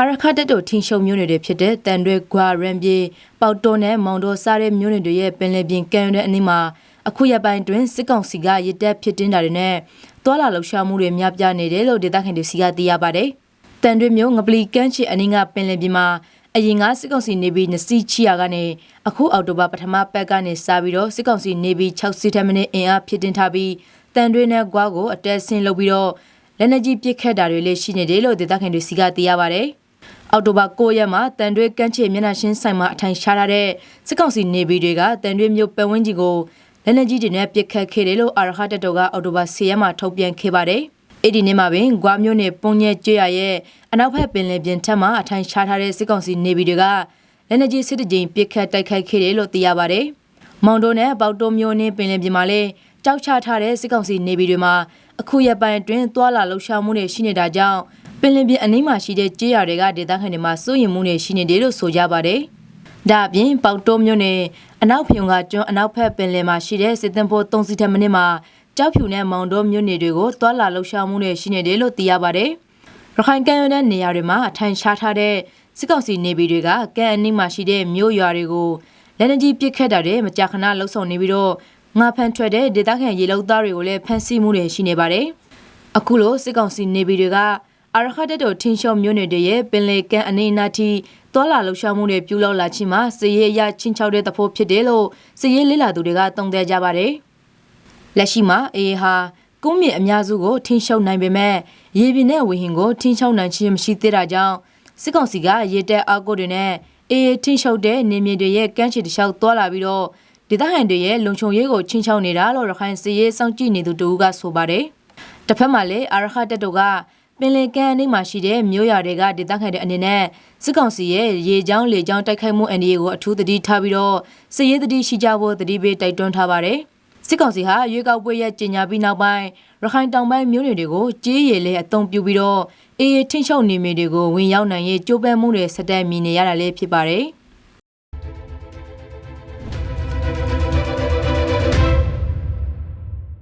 အာရခတက်တို့ထင်းရှုံမျိုးတွေဖြစ်တဲ့တန်တွေကွာရန်ပြေပေါတိုနဲ့မောင်တော်စားတဲ့မျိုးတွေရဲ့ပင်လယ်ပြင်ကံရတဲ့အနီးမှာအခုရပိုင်းတွင်စစ်ကောင်စီကရစ်တက်ဖြစ်တင်းတာတွေနဲ့တွာလာလှုပ်ရှားမှုတွေများပြားနေတယ်လို့ဒေသခံတွေစီကသိရပါတယ်။တန်တွေမျိုးငပလီကန်းချီအနီးကပင်လယ်ပြင်မှာအရင်ကစစ်ကောင်စီနေပြီးနစီချီယာကနေအခုအောက်တိုဘာပထမပတ်ကနေစပြီးတော့စစ်ကောင်စီနေပြီး6စီထမင်းအင်အားဖြစ်တင်ထားပြီးတန်တွေနဲ့ကွာကိုအတက်ဆင်းလုပ်ပြီးတော့လက်နက်ကြီးပစ်ခတ်တာတွေလည်းရှိနေတယ်လို့ဒေသခံတွေစီကသိရပါတယ်။ အောက်တိုဘာ9ရက်မှာတန်တွေကန်းချေမျက်နှာရှင်းဆိုင်မှာအထိုင်ရှားထားတဲ့စစ်ကောင်စီနေပြည်တွေကတန်တွေမျိုးပတ်ဝန်းကျင်ကိုလက်နက်ကြီးတွေနဲ့ပစ်ခတ်ခဲ့တယ်လို့အာရခတက်တော်ကအောက်တိုဘာ10ရက်မှာထုတ်ပြန်ခဲ့ပါတယ်။အဲ့ဒီနေ့မှာပင်ဂွာမျိုးနဲ့ပုံညက်ကျွရရဲ့အနောက်ဘက်ပင်လယ်ပြင်ထက်မှအထိုင်ရှားထားတဲ့စစ်ကောင်စီနေပြည်တွေကလက်နက်ကြီးစစ်တကြိမ်ပစ်ခတ်တိုက်ခိုက်ခဲ့တယ်လို့သိရပါတယ်။မောင်တိုနဲ့ပေါတိုမျိုးနဲ့ပင်လယ်ပြင်မှာလည်းကြောက်ချထားတဲ့စစ်ကောင်စီနေပြည်တွေမှာအခုရက်ပိုင်းအတွင်းသွာလာလှုပ်ရှားမှုတွေရှိနေတာကြောင့် ပင်လယ်ပြင်အနီးမှာရှိတဲ့ကြေးရွာတွေကဒေသခံတွေမှာစိုးရိမ်မှုတွေရှိနေတယ်လို့ဆိုကြပါတယ်။ဒါအပြင်ပေါတိုမျိုးနဲ့အနောက်ဖြုံကကျွန်းအနောက်ဘက်ပင်လယ်မှာရှိတဲ့စစ်တင်ဖို့၃စီးထက်မနစ်မှာကြောက်ဖြူနဲ့မောင်တိုမျိုးနေတွေကိုသွာလာလှုပ်ရှားမှုတွေရှိနေတယ်လို့သိရပါတယ်။ရခိုင်ကမ်းရိုးတန်းနေရာတွေမှာအထိုင်ချထားတဲ့စစ်ကောင်စီနေပြည်တွေကကမ်းအနီးမှာရှိတဲ့မြို့ရွာတွေကိုလက်နက်ကြီးပစ်ခတ်တာတွေမကြာခဏလှုပ်ဆောင်နေပြီးတော့ငါဖန်ထွက်တဲ့ဒေသခံရေလုံသားတွေကိုလည်းဖမ်းဆီးမှုတွေရှိနေပါတယ်။အခုလိုစစ်ကောင်စီနေပြည်တွေက အာရခတက်တော်ထင်းရှော့မြို့နယ်တွေရဲ့ပင်လယ်ကမ်းအနေအနာထိသွာလာလှုပ်ရှားမှုတွေပြုလုပ်လာခြင်းမှာစည်ရဲရချင်းချောက်တဲ့သဖို့ဖြစ်တယ်လို့စည်ရဲလေးလာသူတွေကတုံ့ပြန်ကြပါတယ်။လက်ရှိမှာအေးဟာကုန်းမြေအများစုကိုထင်းရှုံနိုင်ပေမဲ့ရေပြင်နဲ့ဝေဟင်ကိုထင်းရှုံနိုင်ခြင်းမရှိသေးတာကြောင့်စစ်ကောင်စီကရေတက်အောက်ကိုတွေနဲ့အေးထင်းရှုံတဲ့နေမြေတွေရဲ့ကမ်းခြေတစ်လျှောက်သွာလာပြီးတော့ဒေသခံတွေရဲ့လုံခြုံရေးကိုချင်းချောက်နေတာလို့ရခိုင်စီရေးစောင့်ကြည့်နေသူတူကဆိုပါတယ်။တစ်ဖက်မှာလည်းအာရခတက်တို့က ပင်လယ်ကမ်းအနီးမှာရှိတဲ့မြို့ရွာတွေကဒေသခံတွေအနေနဲ့စစ်ကောင်စီရဲ့ရေချောင်းလေချောင်းတိုက်ခိုက်မှုအန္တရာယ်ကိုအထူးသတိထားပြီးတော့စစ်ရေးသတိရှိကြဖို့သတိပေးတိုက်တွန်းထားပါတယ်။စစ်ကောင်စီဟာရွေးကောက်ပွဲရဲ့ကြီးညာပြီးနောက်ပိုင်းရခိုင်တောင်ပိုင်းမြို့နယ်တွေကိုကြေးရည်လေးအုံပြုပြီးတော့အေးထင်းချုပ်နေမြေတွေကိုဝင်ရောက်နိုင်ရေးကြိုးပမ်းမှုတွေစတက်မြင်နေရတာလည်းဖြစ်ပါတယ်။